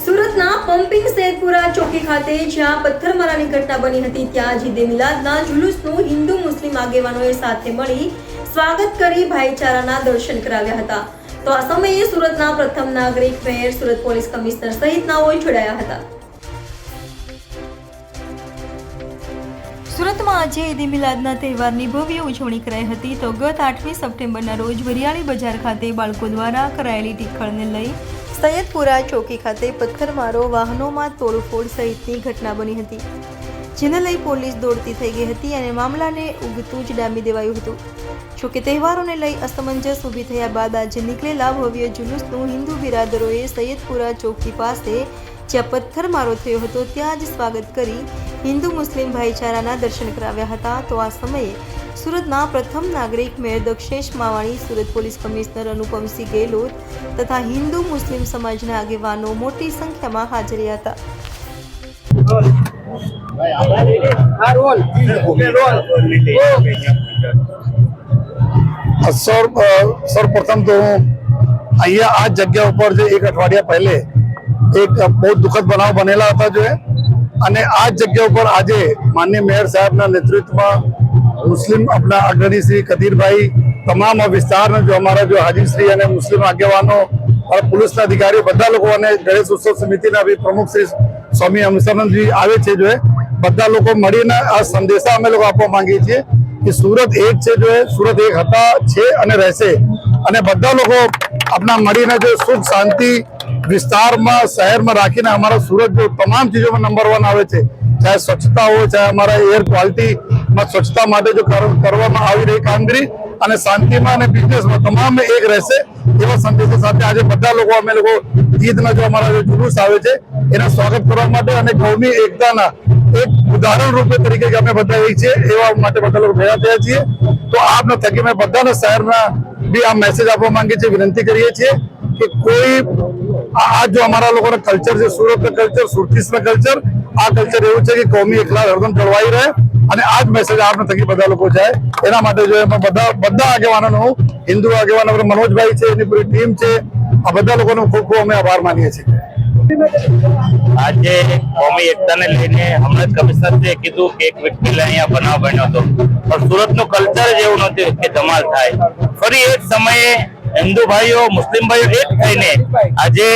સુરતના પમ્પિંગ શેરપુરા ચોકી ખાતે જ્યાં પથ્થરમારાની ઘટના બની હતી, ત્યાં જીદે મિલાદના જુલુસનું હિન્દુ મુસ્લિમ આગેવાનોએ સાથે મળી સ્વાગત કરી ભાઈચારાના દર્શન કરાવ્યા હતા. તો આ સમયે સુરતના પ્રથમ નાગરિક મેયર સુરત પોલીસ કમિશનર સહિતનાઓએ જોડાયા હતા. સુરતમાં આજે ઈદ મિલાદના તહેવારની ભવ્ય ઉજવણી કરાઈ હતી તો ગત આઠમી સપ્ટેમ્બરના રોજ વરિયાળી બજાર ખાતે બાળકો દ્વારા કરાયેલી ટીખળને લઈ સૈયદપુરા ચોકી ખાતે પથ્થરમારો, વાહનોમાં તોડફોડ સહિતની ઘટના બની હતી, જેને લઈ પોલીસ દોડતી થઈ ગઈ હતી અને મામલાને ઉગતું જ ડામી દેવાયું હતું. જોકે તહેવારોને લઈ અસમંજસ ઊભી થયા બાદ આજે નીકળેલા ભવ્ય જુલુસનું હિન્દુ બિરાદરોએ સૈયદપુરા ચોકી પાસે જ્યાં પથ્થરમારો થયો હતો ત્યાં જ સ્વાગત કરી હિન્દુ મુસ્લિમ ભાઈચારાના દર્શન કરાવ્યા હતા. તો આ સમયે સુરતના પ્રથમ નાગરિક mayor Dakshesh Mavani Surat police commissioner Anupamsinh Gehlot તથા હિન્દુ મુસ્લિમ સમાજના આગેવાનો મોટી સંખ્યામાં હાજર હતા. સર અ, સર્વપ્રથમ તો હું અહીંયા આ જગ્યા ઉપર જે એક અઠવાડિયા પહેલે એક બહુ દુઃખદ બનાવ બનેલા હતા જો. અને આ જગ્યા ઉપર આજે માનનીય મેયર સાહેબના નેતૃત્વમાં મુસ્લિમ આપણા અગ્રણી શ્રી કદીરભાઈ, તમામ વિસ્તારના જો અમારા જો હાજીશ્રી અને મુસ્લિમ આગેવાનો પોલીસના અધિકારીઓ, બધા લોકો અને ગણેશ ઉત્સવ સમિતિના બી પ્રમુખ શ્રી સ્વામી અમિશાનંદજી આવે છે જો બધા લોકો મળીને આ સંદેશા અમે લોકો આપવા માંગીએ છીએ કે સુરત એક છે જો સુરત એક હતા, છે અને રહેશે. અને બધા લોકો આપણા મળીને જો સુખ, શાંતિ વિસ્તારમાં, શહેરમાં રાખીને અમારા સુરત તમામ ચીજોમાં નંબર વન આવે છે. ચાહે સ્વચ્છતા હોય, ચાહે અમારા એર ક્વોલિટીમાં સ્વચ્છતા માટે જો કર- કરવામાં આવી રહી કામગીરી અને શાંતિમાં અને બિઝનેસમાં તમામ એક રહેશે એવા સંદેશો સાથે આજે બધા લોકો, અમે લોકો ઈદના જો અમારા જે જુલુસ આવે છે, એના સ્વાગત કરવા માટે અને ગૌની એકતાના એક ઉદાહરણ રૂપે તરીકે અમે બધા એક છીએ, એવા માટે બધા લોકો ભેગા થયા છીએ. તો આપના થકી મેં બધાને શહેરના બી આ મેસેજ આપવા માંગીએ છીએ, વિનંતી કરીએ છીએ. કે કોઈ આ જો અમારા લોકોના કલ્ચર છે, સુરતના કલ્ચર સુરતીસના કલ્ચર આ કલ્ચર એવું છે કે કોમી એકલા હરદમ જળવાઈ રહે અને આ જ મેસેજ આપના થકી બધા લોકો જાય. એના માટે જો એમાં બધા બધા આગેવાનોનો હિન્દુ આગેવાનો મનોજભાઈ છે, એની પૂરી ટીમ છે, આ બધા લોકોનો ખૂબ ખૂબ અમે આભાર માનીએ છીએ. આજે કોમી એકતાને લઈને હમણાં જ કમિશનરે કીધું કે એક વ્યક્તિ અહીંયા બનાવ બન્યો હતો. પણ સુરતનું કલ્ચર જ એવું નથી કે ધમાલ થાય. ફરી એ જ સમયે હિન્દુ ભાઈઓ, મુસ્લિમ ભાઈઓ એક થઈને આજે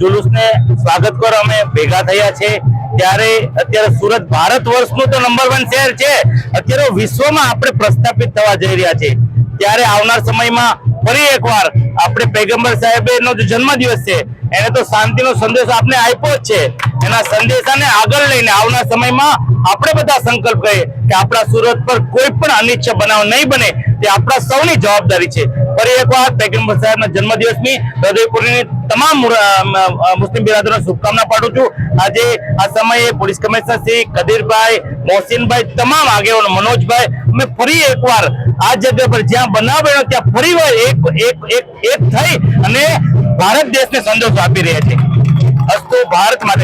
જુલુસને સ્વાગત કરવા અમે ભેગા થયા છે. ત્યારે અત્યારે સુરત ભારત વર્ષનું તો નંબર વન શહેર છે. અત્યારે વિશ્વમાં આપણે પ્રસ્થાપિત થવા જઈ રહ્યા છે. ત્યારે આવનાર સમયમાં ફરી એકવાર આપણે પૈગંબર સાહેબનો જે જન્મદિવસ છે, એને તો શાંતિનો સંદેશ આપણે આપ્યો જ છે. એના સંદેશાને આગળ લઈને આવનાર સમયમાં આપણે બધા સંકલ્પ કરીએ કે આપણા સુરત પર કોઈ પણ અનિચ્છ બનાવ નહીં બને. તે આપણા સૌની જવાબદારી છે. ફરી એકવાર પૈગંબર સાહેબના જન્મદિવસની હૃદયપુરીની તમામ મુસ્લિમ બિરાદરોને શુભકામના પાઠવું છું. આજે આ સમયે પોલીસ કમિશનર શ્રી કદીરભાઈ, મોહસિનભાઈ, તમામ આગેવાનો મનોજભાઈ, અમે ફરી એકવાર આ જગ્યા પર જ્યાં બનાવ ત્યાં ફરી વાર એક એક એક એક થઈ અને ભારત દેશને સંદેશો આપી રહ્યા છે અસ્તુ ભારત માટે